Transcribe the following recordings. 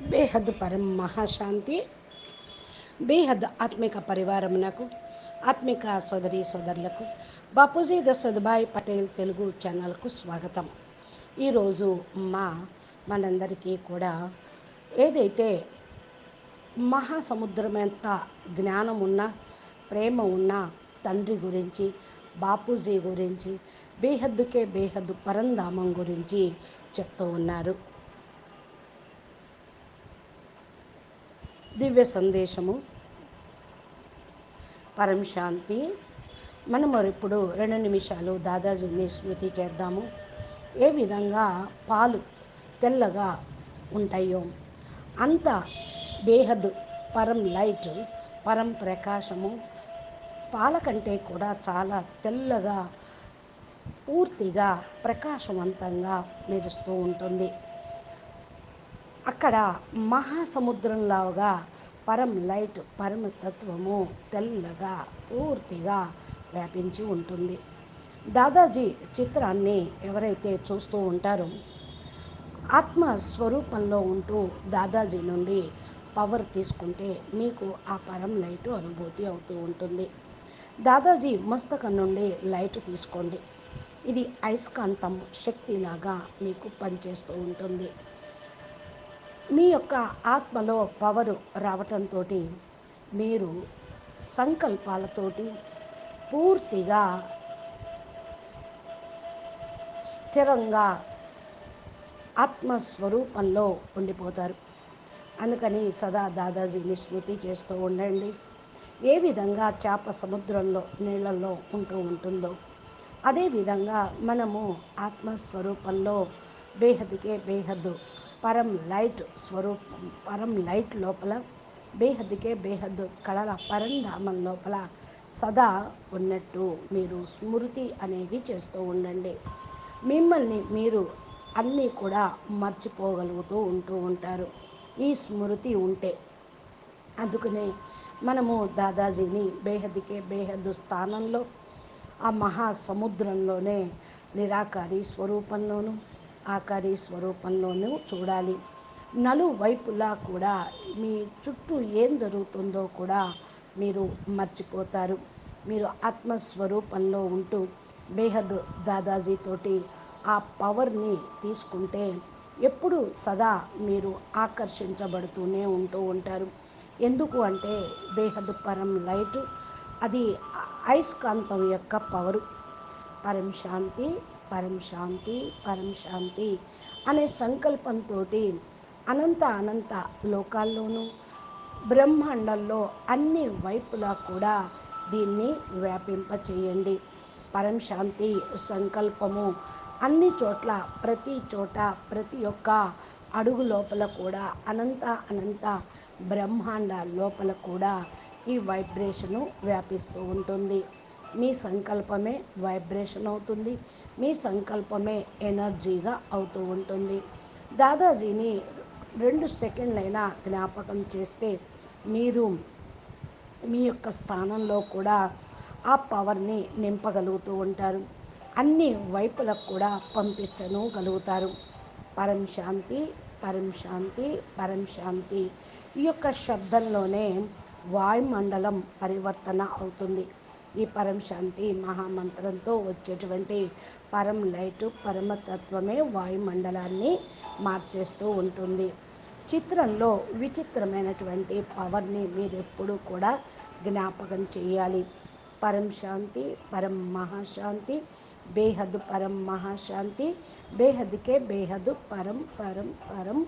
బేహద్ పరం మహాశాంతి. బేహద్ ఆత్మిక పరివారమునకు ఆత్మిక సోదరి సోదరులకు బాపూజీ దశరథభాయ్ పటేల్ తెలుగు ఛానల్కు స్వాగతం. ఈరోజు మా మనందరికీ కూడా ఏదైతే మహాసముద్రమంత జ్ఞానం ఉన్న ప్రేమ ఉన్న తండ్రి గురించి బాపూజీ గురించి బేహద్దుకే బేహద్దు పరంధామం గురించి చెప్తూ ఉన్నారు. దివ్య సందేశము. పరం శాంతి. మనం ఇప్పుడు రెండు నిమిషాలు దాదాజీని స్మృతి చేద్దాము. ఏ విధంగా పాలు తెల్లగా ఉంటాయో అంత బేహద్ పరం లైట్ పరం ప్రకాశము పాల కంటే కూడా చాలా తెల్లగా పూర్తిగా ప్రకాశవంతంగా మెరుస్తూ ఉంటుంది. అక్కడ మహాసముద్రంలాగా పరం లైట్ పరమతత్వము తెల్లగా పూర్తిగా వ్యాపించి ఉంటుంది. దాదాజీ చిత్రాన్ని ఎవరైతే చూస్తూ ఉంటారో ఆత్మ స్వరూపంలో ఉంటూ దాదాజీ నుండి పవర్ తీసుకుంటే మీకు ఆ పరం లైట్ అనుభూతి అవుతూ ఉంటుంది. దాదాజీ మస్తకం నుండి లైట్ తీసుకోండి. ఇది అయస్కాంతం శక్తిలాగా మీకు పనిచేస్తూ ఉంటుంది. మీ యొక్క ఆత్మలో పవరు రావటంతో మీరు సంకల్పాలతోటి పూర్తిగా స్థిరంగా ఆత్మస్వరూపంలో ఉండిపోతారు. అందుకని సదా దాదాజీని స్మృతి చేస్తూ ఉండండి. ఏ విధంగా చేప సముద్రంలో నీళ్ళల్లో ఉంటూ ఉంటుందో అదేవిధంగా మనము ఆత్మస్వరూపంలో బేహద్కే బేహద్దు పరం లైట్ స్వరూపం పరం లైట్ లోపల బేహద్కే బేహద్దు కళల పరంధామం లోపల సదా ఉన్నట్టు మీరు స్మృతి అనేది చేస్తూ ఉండండి. మిమ్మల్ని మీరు అన్నీ కూడా మర్చిపోగలుగుతూ ఉంటూ ఉంటారు. ఈ స్మృతి ఉంటే అందుకనే మనము దాదాజీని బేహద్కే బేహద్దు స్థానంలో ఆ మహాసముద్రంలోనే నిరాకారి స్వరూపంలోనూ ఆకారి స్వరూపంలోనూ చూడాలి. నలువైపులా కూడా మీ చుట్టూ ఏం జరుగుతుందో కూడా మీరు మర్చిపోతారు. మీరు ఆత్మస్వరూపంలో ఉంటూ బేహద్ దాదాజీతోటి ఆ పవర్ని తీసుకుంటే ఎప్పుడు సదా మీరు ఆకర్షించబడుతూనే ఉంటూ ఉంటారు. ఎందుకు అంటే బేహద్ పరం లైట్ అది అయస్కాంతం యొక్క పవరు. పరం శాంతి పరం శాంతి పరం శాంతి అనే సంకల్పంతో అనంత అనంత లోకాల్లోనూ బ్రహ్మాండంలో అన్ని వైపులా కూడా దీన్ని వ్యాపింపచేయండి. పరం శాంతి సంకల్పము అన్ని చోట్ల ప్రతి చోట ప్రతి ఒక్క అడుగు లోపల కూడా అనంత అనంత బ్రహ్మాండ లోపల కూడా ఈ వైబ్రేషను వ్యాపిస్తూ ఉంటుంది. మీ సంకల్పమే వైబ్రేషన్ అవుతుంది. మీ సంకల్పమే ఎనర్జీగా అవుతూ ఉంటుంది. దాదాజీని రెండు సెకండ్లైనా జ్ఞాపకం చేస్తే మీరు మీ యొక్క స్థానంలో కూడా ఆ పవర్ని నింపగలుగుతూ ఉంటారు. అన్ని వైపులకు కూడా పంపించను గలుగుతారు పరం శాంతి పరం శాంతి పరం శాంతి. ఈ యొక్క శబ్దంలోనే వాయుమండలం పరివర్తన అవుతుంది. ఈ పరం శాంతి మహామంత్రంతో వచ్చేటువంటి పరం లైట్ పరమతత్వమే వాయుమండలాన్ని మార్చేస్తూ ఉంటుంది. చిత్రంలో విచిత్రమైనటువంటి పవర్ని మీరు ఎప్పుడూ కూడా జ్ఞాపకం చేయాలి. పరం శాంతి పరం మహాశాంతి బేహద్ పరం మహాశాంతి బేహద్కే బేహద్ పరం పరం పరం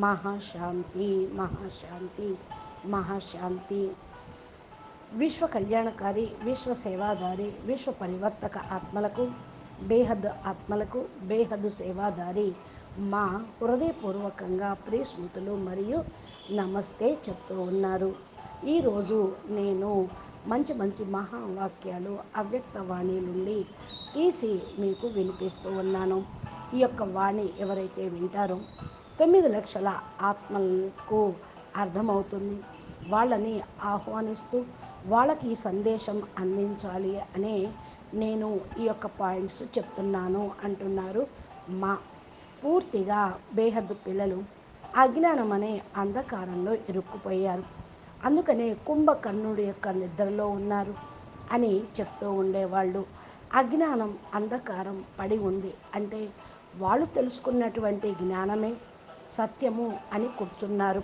మహాశాంతి మహాశాంతి మహాశాంతి. విశ్వ కళ్యాణకారి విశ్వ సేవాదారి విశ్వ పరివర్తక ఆత్మలకు బేహద్ ఆత్మలకు బేహద్ సేవాదారి మా హృదయపూర్వకంగా ప్రియస్మృతులు మరియు నమస్తే చెప్తూ ఉన్నారు. ఈరోజు నేను మంచి మంచి మహావాక్యాలు అవ్యక్త వాణి నుండి తీసి మీకు వినిపిస్తూ ఉన్నాను. ఈ యొక్క వాణి ఎవరైతే వింటారో తొమ్మిది లక్షల ఆత్మలకు అర్థమవుతుంది. వాళ్ళని ఆహ్వానిస్తూ వాళ్ళకి ఈ సందేశం అందించాలి అనే నేను ఈ యొక్క పాయింట్స్ చెప్తున్నాను అంటున్నారు మా పూర్తిగా బేహద్దు పిల్లలు అజ్ఞానం అనే అంధకారంలో ఇరుక్కుపోయారు. అందుకనే కుంభకర్ణుడి యొక్క నిద్రలో ఉన్నారు అని చెప్తూ ఉండేవాళ్ళు. అజ్ఞానం అంధకారం పడి ఉంది అంటే వాళ్ళు తెలుసుకున్నటువంటి జ్ఞానమే సత్యము అని కూర్చున్నారు.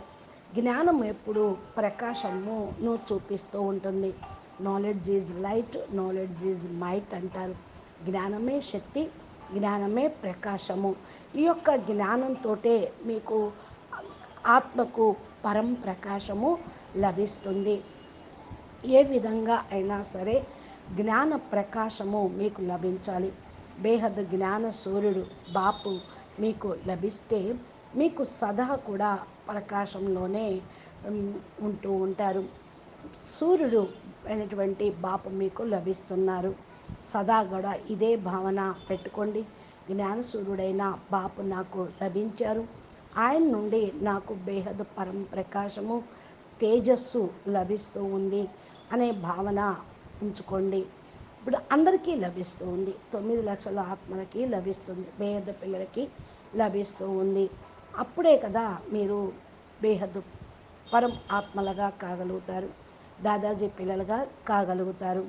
జ్ఞానం ఎప్పుడు ప్రకాశమును చూపిస్తూ ఉంటుంది. Knowledge is light knowledge is might అంటారు. జ్ఞానమే శక్తి జ్ఞానమే ప్రకాశము. ఈ యొక్క జ్ఞానంతో మీకు ఆత్మకు పరం ప్రకాశము లభిస్తుంది. ఏ విధంగా అయినా సరే జ్ఞాన ప్రకాశము మీకు లభించాలి. బేహద్ జ్ఞాన సూర్యుడు బాపు మీకు లభిస్తే మీకు సదా కూడా ప్రకాశంలోనే ఉంటూ ఉంటారు. సూర్యుడు అయినటువంటి బాపు మీకు లభిస్తున్నారు. సదా కూడా ఇదే భావన పెట్టుకోండి. జ్ఞాన సూర్యుడైన బాపు నాకు లభించారు. ఆయన నుండి నాకు బేహద పరం ప్రకాశము తేజస్సు లభిస్తూ ఉంది అనే భావన ఉంచుకోండి. ఇప్పుడు అందరికీ లభిస్తూ ఉంది. తొమ్మిది లక్షల ఆత్మలకి లభిస్తుంది. బేహద పిల్లలకి లభిస్తూ ఉంది. అప్పుడే కదా మీరు బేహద్దు పరం ఆత్మలుగా కాగలుగుతారు. దాదాజీ పిల్లలుగా కాగలుగుతారు.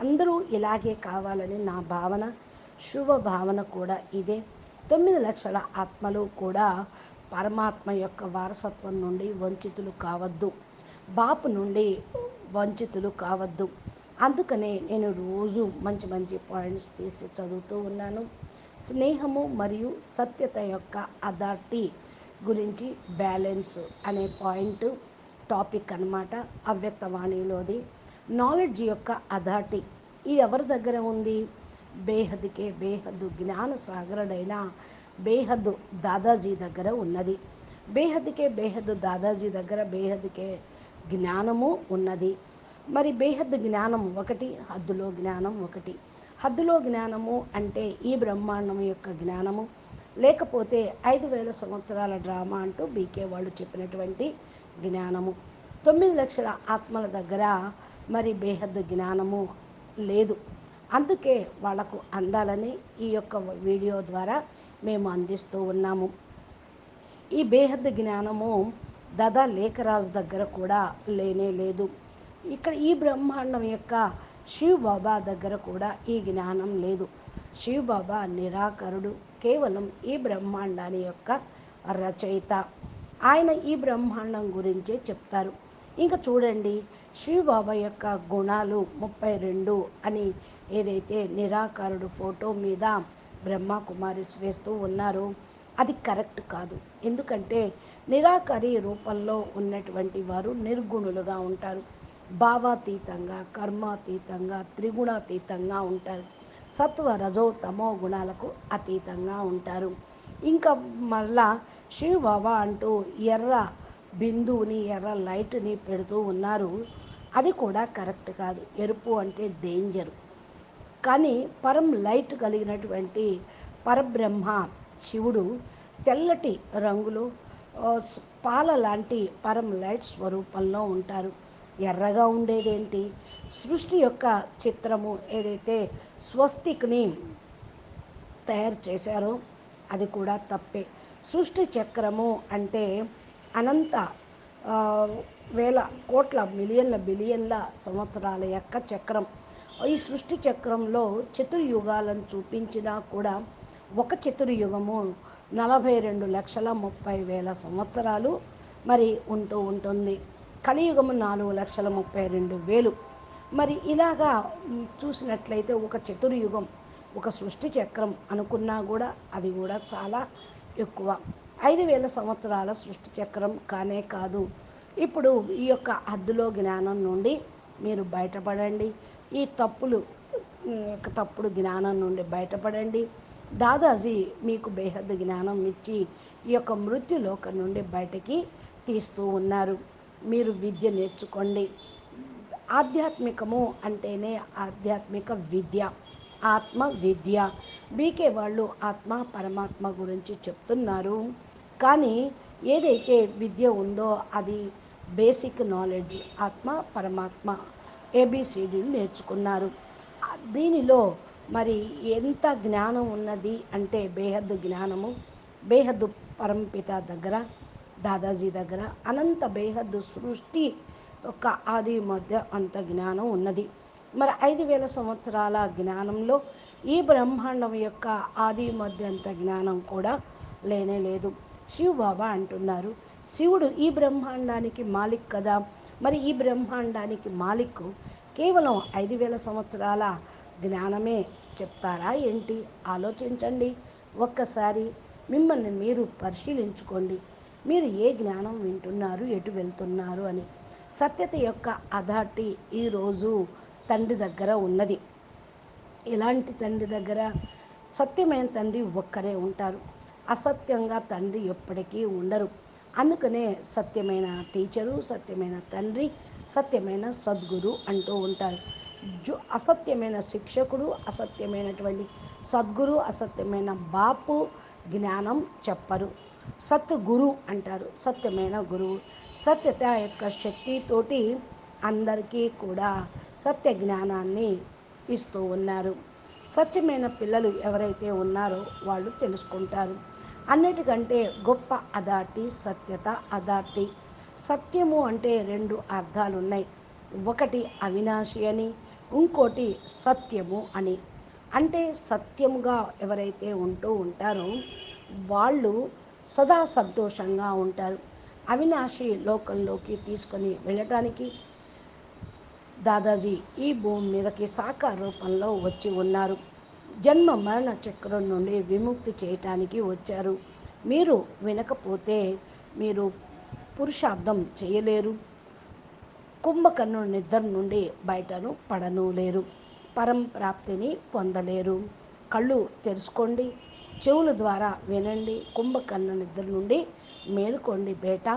అందరూ ఇలాగే కావాలని నా భావన శుభ భావన కూడా ఇదే. తొమ్మిది లక్షల ఆత్మలు కూడా పరమాత్మ యొక్క వారసత్వం నుండి వంచితులు కావద్దు. బాపు నుండి వంచితులు కావద్దు. అందుకనే నేను రోజు మంచి మంచి పాయింట్స్ తీసి చదువుతూ ఉన్నాను. స్నేహము మరియు సత్యత యొక్క అథారిటీ గురించి బ్యాలెన్స్ అనే పాయింట్ టాపిక్ అన్నమాట అవ్యక్తవాణిలోది. నాలెడ్జ్ యొక్క అథారిటీ. ఇది ఎవరి దగ్గర ఉంది? బేహద్కే బేహద్దు జ్ఞాన సాగరుడైన బేహద్దు దాదాజీ దగ్గర ఉన్నది. బేహద్కే బేహద్దు దాదాజీ దగ్గర బేహద్కే జ్ఞానము ఉన్నది. మరి బేహద్దు జ్ఞానం ఒకటి హద్దులో జ్ఞానం ఒకటి. హద్దులో జ్ఞానము అంటే ఈ బ్రహ్మాండం యొక్క జ్ఞానము. లేకపోతే ఐదు వేల సంవత్సరాల డ్రామా అంటూ బీకే వాళ్ళు చెప్పినటువంటి జ్ఞానము. తొమ్మిది లక్షల ఆత్మల దగ్గర మరి బేహద్దు జ్ఞానము లేదు. అందుకే వాళ్ళకు అందాలని ఈ యొక్క వీడియో ద్వారా మేము అందిస్తూ ఉన్నాము. ఈ బేహద్ జ్ఞానము దదా లేఖరాజు దగ్గర కూడా లేనే లేదు. ఇక్కడ ఈ బ్రహ్మాండం యొక్క శివ్ బాబా దగ్గర కూడా ఈ జ్ఞానం లేదు. శివ్ బాబా నిరాకరుడు కేవలం ఈ బ్రహ్మాండాన్ని యొక్క రచయిత. ఆయన ఈ బ్రహ్మాండం గురించే చెప్తారు. ఇంకా చూడండి శివబాబా యొక్క గుణాలు ముప్పై రెండు అని ఏదైతే నిరాకారుడు ఫోటో మీద బ్రహ్మ కుమారిస్ వేస్తూ ఉన్నారో అది కరెక్ట్ కాదు. ఎందుకంటే నిరాకారి రూపంలో ఉన్నటువంటి వారు నిర్గుణులుగా ఉంటారు. భావాతీతంగా కర్మాతీతంగా త్రిగుణాతీతంగా ఉంటారు. సత్వ రజో తమో గుణాలకు అతీతంగా ఉంటారు. ఇంకా మళ్ళా శివ బాబా అంటూ ఎర్ర బిందువుని ఎర్ర లైట్ని పెడుతూ ఉన్నారు. అది కూడా కరెక్ట్ కాదు. ఎరుపు అంటే డేంజర్ కానీ పరం లైట్ కలిగినటువంటి పరబ్రహ్మ శివుడు తెల్లటి రంగులు పాల లాంటి పరం లైట్ స్వరూపంలో ఉంటారు. ఎర్రగా ఉండేదేంటి? సృష్టి యొక్క చిత్రము ఏదైతే స్వస్తిక్ని తయారు చేశారో అది కూడా తప్పే. సృష్టి చక్రము అంటే అనంత వేల కోట్ల మిలియన్ల బిలియన్ల సంవత్సరాల యొక్క చక్రం. ఈ సృష్టి చక్రంలో చతుర్యుగాలను చూపించినా కూడా ఒక చతుర్యుగము నలభై రెండు లక్షల ముప్పై వేల సంవత్సరాలు మరి ఉంటూ ఉంటుంది. కలియుగము నాలుగు లక్షల ముప్పై రెండు వేలు. మరి ఇలాగా చూసినట్లయితే ఒక చతుర్యుగం ఒక సృష్టి చక్రం అనుకున్నా కూడా అది కూడా చాలా ఎక్కువ. ఐదు వేల సంవత్సరాల సృష్టి చక్రం కానే కాదు. ఇప్పుడు ఈ యొక్క అద్దులో జ్ఞానం నుండి మీరు బయటపడండి. ఈ తప్పులు తప్పుడు జ్ఞానం నుండి బయటపడండి. దాదాజీ మీకు బేహద్ జ్ఞానం ఇచ్చి ఈ యొక్క మృత్యులోకం నుండి బయటకి తీస్తూ ఉన్నారు. మీరు విద్య నేర్చుకోండి. ఆధ్యాత్మికము అంటేనే ఆధ్యాత్మిక విద్య ఆత్మ విద్య బీకే వాళ్ళు ఆత్మ పరమాత్మ గురించి చెప్తున్నారు. కానీ ఏదైతే విద్య ఉందో అది బేసిక్ నాలెడ్జ్ ఆత్మ పరమాత్మ ఏబిసిడీలు నేర్చుకున్నారు. దీనిలో మరి ఎంత జ్ఞానం ఉన్నది అంటే బేహద్దు జ్ఞానము బేహద్దు పరంపిత దగ్గర దాదాజీ దగ్గర అనంత బేహద్దు సృష్టి యొక్క ఆది మధ్య అంత జ్ఞానం ఉన్నది. మరి ఐదు వేల సంవత్సరాల జ్ఞానంలో ఈ బ్రహ్మాండం యొక్క ఆది మధ్యంత జ్ఞానం కూడా లేనే లేదు. శివ బాబా అంటున్నారు శివుడు ఈ బ్రహ్మాండానికి మాలిక్ కదా? మరి ఈ బ్రహ్మాండానికి మాలిక్ కేవలం ఐదు వేల సంవత్సరాల జ్ఞానమే చెప్తారా ఏంటి? ఆలోచించండి. ఒక్కసారి మిమ్మల్ని మీరు పరిశీలించుకోండి. మీరు ఏ జ్ఞానం వింటున్నారు ఎటు వెళ్తున్నారు అని. సత్యత యొక్క అథారిటీ ఈరోజు తండ్రి దగ్గర ఉన్నది. ఎలాంటి తండ్రి దగ్గర సత్యమైన తండ్రి ఒక్కరే ఉంటారు. అసత్యంగా తండ్రి ఎప్పటికీ ఉండరు. అందుకనే సత్యమైన టీచరు సత్యమైన తండ్రి సత్యమైన సద్గురు అంటూ ఉంటారు. జు అసత్యమైన శిక్షకుడు అసత్యమైనటువంటి సద్గురు అసత్యమైన బాపు జ్ఞానం చెప్పరు. సత్ గురు అంటారు. సత్యమైన గురువు సత్యత యొక్క శక్తితోటి అందరికీ కూడా సత్య జ్ఞానాన్ని ఇస్తూ ఉన్నారు. సత్యమైన పిల్లలు ఎవరైతే ఉన్నారో వాళ్ళు తెలుసుకుంటారు. అన్నిటికంటే గొప్ప అదాటి సత్యత. అదాటి సత్యము అంటే రెండు అర్థాలు ఉన్నాయి ఒకటి అవినాశి అని ఇంకోటి సత్యము అని. అంటే సత్యముగా ఎవరైతే ఉంటూ ఉంటారో వాళ్ళు సదా సంతోషంగా ఉంటారు. అవినాశి లోకంలోకి తీసుకొని వెళ్ళటానికి దాదాజీ ఈ భూమి మీదకి సాకార రూపంలో వచ్చి ఉన్నారు. జన్మ మరణ చక్రం నుండి విముక్తి చేయటానికి వచ్చారు. మీరు వినకపోతే మీరు పురుషార్థం చేయలేరు. కుంభకర్ణుడి నిద్ర నుండి బయటను పడను లేరు పరంప్రాప్తిని పొందలేరు. కళ్ళు తెరుచుకోండి. చెవుల ద్వారా వినండి కుంభకర్ణ నిద్ర నుండి మేలుకోండి బేట.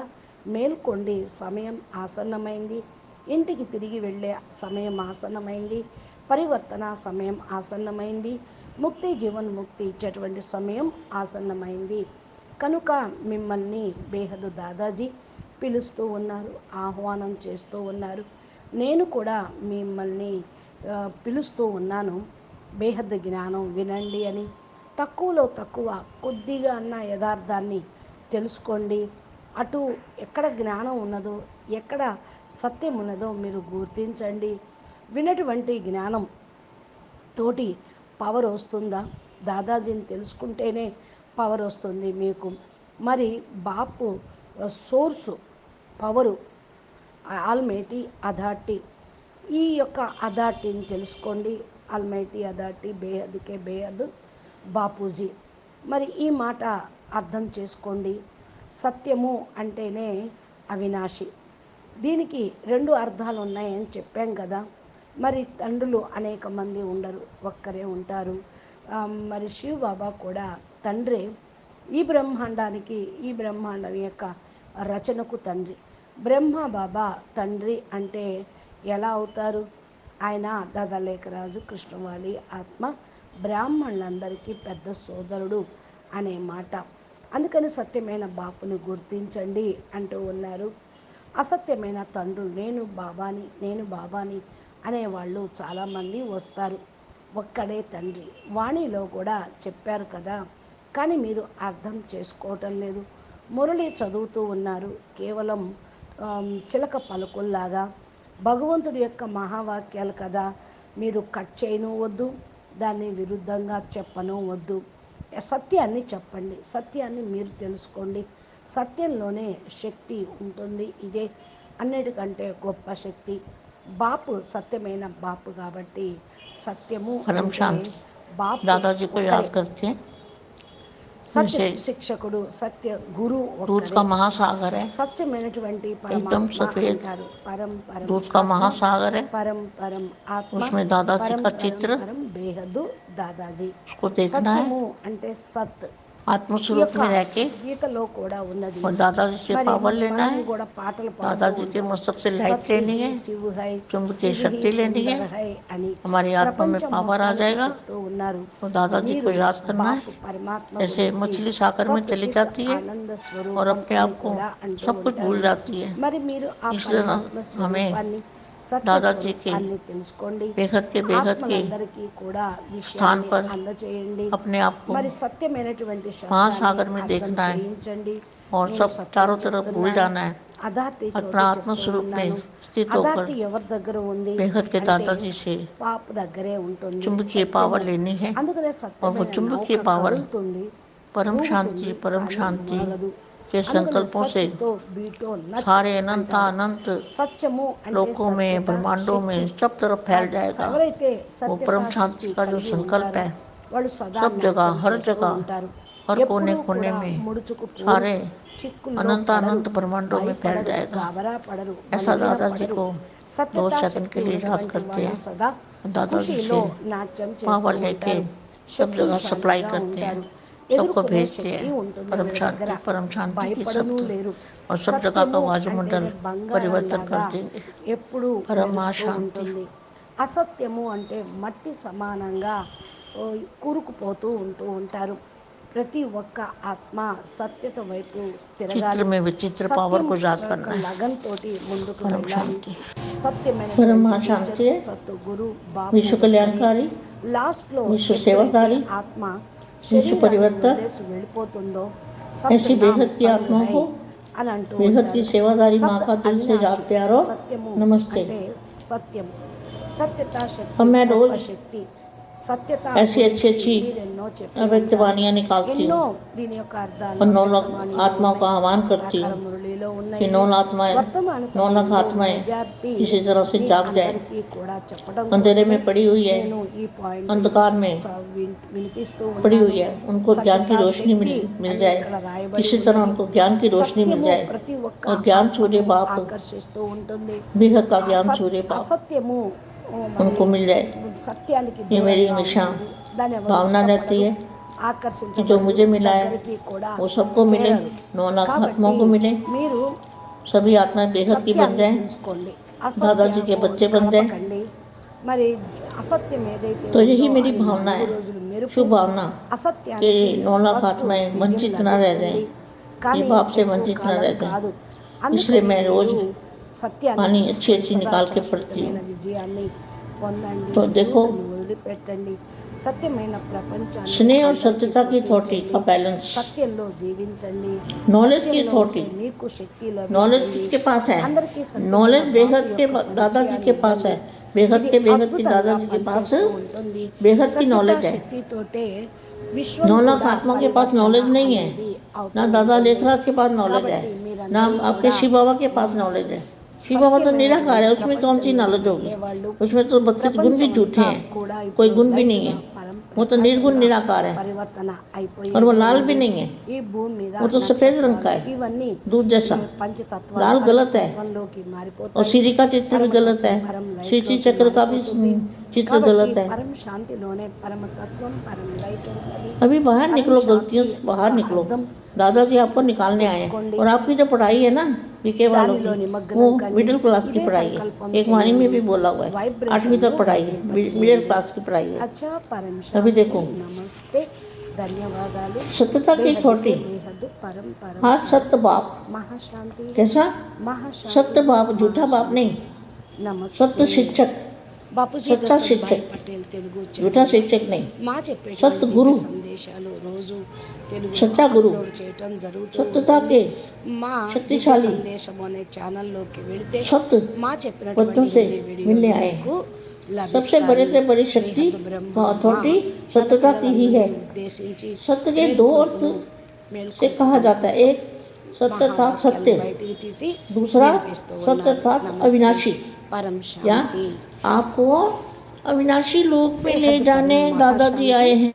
మేలుకోండి సమయం ఆసన్నమైంది. ఇంటికి తిరిగి వెళ్ళే సమయం ఆసన్నమైంది. పరివర్తన సమయం ఆసన్నమైంది. ముక్తి జీవన్ ముక్తి ఇచ్చేటువంటి సమయం ఆసన్నమైంది. కనుక మిమ్మల్ని బేహదు దాదాజీ పిలుస్తూ ఉన్నారు ఆహ్వానం చేస్తూ ఉన్నారు. నేను కూడా మిమ్మల్ని పిలుస్తూ ఉన్నాను. బేహద్దు జ్ఞానం వినండి అని. తక్కువలో తక్కువ కొద్దిగా అన్న యథార్థాన్ని తెలుసుకోండి. అటు ఎక్కడ జ్ఞానం ఉన్నదో ఎక్కడ సత్యం ఉన్నదో మీరు గుర్తించండి. వినటువంటి జ్ఞానం తోటి పవర్ వస్తుందా? దాదాజీని తెలుసుకుంటేనే పవర్ వస్తుంది మీకు. మరి బాపు సోర్సు పవరు ఆల్మేటి అథార్టీ ఈ యొక్క అథార్టీని తెలుసుకోండి. ఆల్మైటీ అథార్టీ బేహద్కే బేహద్ బాపూజీ. మరి ఈ మాట అర్థం చేసుకోండి. సత్యము అంటేనే అవినాశి. దీనికి రెండు అర్థాలు ఉన్నాయని చెప్పాం కదా. మరి తండ్రులు అనేక మంది ఉండరు ఒక్కరే ఉంటారు. మరి శివ బాబా కూడా తండ్రి. ఈ బ్రహ్మాండానికి ఈ బ్రహ్మాండం యొక్క రచనకు తండ్రి. బ్రహ్మ బాబా తండ్రి అంటే ఎలా అవుతారు? ఆయన దాదా లేఖరాజు కృష్ణవాలి ఆత్మ బ్రాహ్మణులందరికీ పెద్ద సోదరుడు అనే మాట. అందుకని సత్యమైన బాపుని గుర్తించండి అంటూ ఉన్నారు. అసత్యమైన తండ్రులు నేను బాబాని నేను బాబాని అనేవాళ్ళు చాలామంది వస్తారు. ఒక్కడే తండ్రి. వాణిలో కూడా చెప్పారు కదా. కానీ మీరు అర్థం చేసుకోవటం లేదు. మురళి చదువుతూ ఉన్నారు. కేవలం చిలక పలుకుల్లాగా. భగవంతుడి యొక్క మహావాక్యాలు కదా. మీరు కట్ చేయను వద్దు. దాన్ని విరుద్ధంగా చెప్పను వద్దు. సత్యాన్ని చెప్పండి. సత్యాన్ని మీరు తెలుసుకోండి. సత్యంలోనే శక్తి ఉంటుంది. ఇదే అన్నిటికంటే గొప్ప శక్తి. బాపు సత్యమైన బాపు కాబట్టి సత్యము. బాపు दादाजी को याद ఒక్కరే. करते हैं సత్య విషయ- శిక్షకుడు సత్య గురు दूध ఒక్కరే का महासागर है సత్యమైనటువంటి एकदम పరమాత్మ सफेद అంటారు పరం పరం दूध का ఆత్మ, महासागर है పరం పరం ఆత్మ उसमें दादाजी పరం का పరం चित्र పరం బేహద్దు దాదాజీ उसको देखना है సత్యము అంటే సత్ ఈ आत्मस्वरूप యొక్క में रह के గీతలో కూడా ఉన్నది और दादाजी से మరి पावर लेना మనం है కూడా పాటలు పాడుతూ दादाजी के ఉంటాం. मस्तक से लाइट सत्य लेनी ही है शिव है चुंबकीय शिव ही शक्ति लेनी है सुंदर है అని हमारी आत्मा में ప్రపంచం पावर आ మొత్తానికి जाएगा చెప్తూ ఉన్నారు और दादाजी को మీరు याद करना है బాపు పరమాత్మ ऐसे గురించి मछली सागर में चली సత్చిత్ जाती है ఆనంద और స్వరూపం अपने అని आप को కూడా అంటూ सब कुछ भूल ఉంటారు. जाती है మరి మీరు ఆ इसलिए పరమాత్మ हमें స్వరూపాన్ని సత్య दादाजी के స్వరూపాన్ని తెలుసుకోండి बेहद के बेहद के ఆత్మలందరికీ కూడా स्थान విషయాన్ని पर అందచేయండి अपने आप को మరి సత్యమైనటువంటి महासागर శబ్దాన్ని में అర్థం देखना है। చేయించండి और నేను सब సత్యం चारों तरफ भूल చెప్తున్నాను. जाना है అథారిటీతో अपना आत्म स्वरूप में చెప్తున్నాను. स्थित होकर అథారిటీ ఎవరి దగ్గర ఉంది बेहद के అంటే दादाजी से పాప దగ్గరే ఉంటుంది चुंबकीय సత్యము. पावर लेनी है అందుకనే और वो సత్యమైన चुंबकीय నౌక पावर కదులుతుంది, परम ఊగుతుంది, शांति परम కానీ शांति మునగదు. के संकल्पों से सारे अनंत अनंत लोकों में ब्रह्मांडों में सब तरफ़ फैल जाएगा। वो परम शांति का जो संकल्प है सब जगह हर जगह हर कोने कोने में सारे अनंत अनंत ब्रह्मांडों में फैल जाएगा। ऐसा दादाजी को दो सेकंड के लिए याद करते हैं। दादाजी से पावर लेके सब जगह सप्लाई करते हैं। सबको ఎదుర్కొనే भेजते శక్తి हैं ఉంటుంది परम వీళ్ళ शांति దగ్గర. परम शांति की భయపడను शब्द లేరు और सब जगह का సత్యము वायुमंडल అంటేనే బంగారం परिवर्तन कर లాగా देंगे ఎప్పుడు పరమ మెరుస్తూ శాంతి. ఉంటుంది అసత్యము అంటే మట్టి సమానంగా ఓ, కూరుకుపోతూ ఉంటూ ఉంటారు ప్రతి ఒక్క ఆత్మ సత్యత వైపు తిరగాలి चित्र में विचित्र సత్యం पावर को याद యొక్క करना है లగన్ తోటి ముందుకు परम వెళ్ళాలి शांति సత్యమైన పరమ శాంతి, సత్తు గురు विश्व कल्याणकारी లాస్ట్ లో విశ్వ ఎప్పుడైతే సేవకారి, ఆత్మ शिशु परिवर्तन ऐसी बेहद की आत्मा को बेहद की सेवादारी माँ का दिल से जाग प्यारो। नमस्ते। सत्यम। सत्यता मैं रोज सत्यता ऐसी अच्छी अच्छी भक्तवानियाँ निकालती और नौ लाख आत्माओं का आह्वान करती कि नौ आत्माएँ नौ लाख आत्माएँ किसी तरह से जाग जाए। अंधेरे में पड़ी हुई है। अंधकार में पड़ी हुई है। उनको ज्ञान की रोशनी मिल मिल जाए। इसी तरह उनको ज्ञान की रोशनी मिल जाए और ज्ञान सूर्य बाप बेहद का ज्ञान सूर्य बाप उनको मिल जाए। ये मेरी हमेशा भावना रहती है कि जो मुझे मिला है वो सबको मिले नौ लाख आत्माओं को मिले। सभी आत्माएँ बेहद की बन जाए। दादाजी के बच्चे बन जाए। तो यही मेरी भावना है। शुभ भावना कि नौ लाख आत्माएँ वंचित ना रह जाए। बाप से वंचित ना रह जाए। इसलिए मैं रोज़ మీరు సత్యాన్ని पानी తెలుసుకొని अच्छी अच्छी సదా निकाल के पढ़ती శాశ్వతమైన हूँ। విజయాన్ని పొందండి तो देखो, చూపుని వదిలిపెట్టండి సత్యమైన ప్రపంచాన్ని स्नेह और అందరికీ सत्यता की थॉटी చూపించండి. का बैलेंस సత్యంలో జీవించండి Knowledge की సత్యంలో authority. ఉంటే మీకు శక్తి नॉलेज లభిస్తుంది. किसके पास है అందరికీ సత్యమైన नॉलेज బాపు बेहद के యొక్క दादाजी के పరిచయాన్ని पास है ఇవ్వండి. बेहद ఇది के बेहद की అద్భుతంగా दादाजी के पास పనిచేస్తూ ఉంటుంది. बेहद की సత్యతా नॉलेज है శక్తితోటే విశ్వం नौ लाख కూడా आत्मा के पास नॉलेज नहीं है అనేది అవుతూ ना दादा ఉంటుంది. लेखराज के पास नॉलेज है కాబట్టి మీరందరూ ना आपके కూడా शिव बाबा के पास नॉलेज है शिव बाबा तो निराकार है उसमें कौन सी नॉलेज होगी? उसमें तो बत्तीस गुण भी झूठे हैं कोई गुण भी नहीं है। वो तो निर्गुण निराकार है। और वो लाल भी नहीं है। वो तो सफ़ेद रंग का है। दूध जैसा। लाल गलत है। और सीरी का चित्र भी गलत है। श्री चक्र का भी चित्र गलत है। परम शांति लोने परम परम अभी बाहर निकलो गलतियों से बाहर निकलो। दादाजी आपको निकालने आए और आपकी जो पढ़ाई है ना बीके वालों की वो मिडिल क्लास की पढ़ाई है। एक वाणी में भी बोला हुआ है। आठवीं तक पढ़ाई है। मिडिल क्लास की पढ़ाई है। अच्छा परम अभी देखो। धन्यवाद सत्यता की छोटी। हाँ सत्य बाप। महाशांति। कैसा? महाशांति। सत्य बाप झूठा बाप नहीं। सत्य शिक्षक। బాపూజీ సత్తా దశరథ్ శిక్షక్. భాయ్ పటేల్ తెలుగు झूठा शिक्षक नहीं మా చెప్పే సత్ గురు. సందేశాలు రోజు తెలుగు సత్తా గురు. అప్లోడ్ చేయటం జరుగుతుంది सत्यता के మా శక్తిశాలి. దివ్య సందేశం అనే ఛానల్లోకి వెళితే सत्य మా చెప్పినటువంటి बच्चों से హిందీ వీడియోలు मिलने आए మీకు सबसे లభిస్తాయి. बड़े से बड़ी शक्ति శ్రీహద్ బ్రహ్మ व अथॉरिटी सत्यता की ही है ఉద్దేశించి सत्य के दो अर्थ మేల్కొల్పు से कहा जाता है एक सत्य था सत्य బయటికి తీసి दूसरा వినిపిస్తూ सत्य ఉన్నారు. था నమస్తే. अविनाशी परम शांति। आपको अविनाशी लोक में ले जाने दादाजी आए हैं।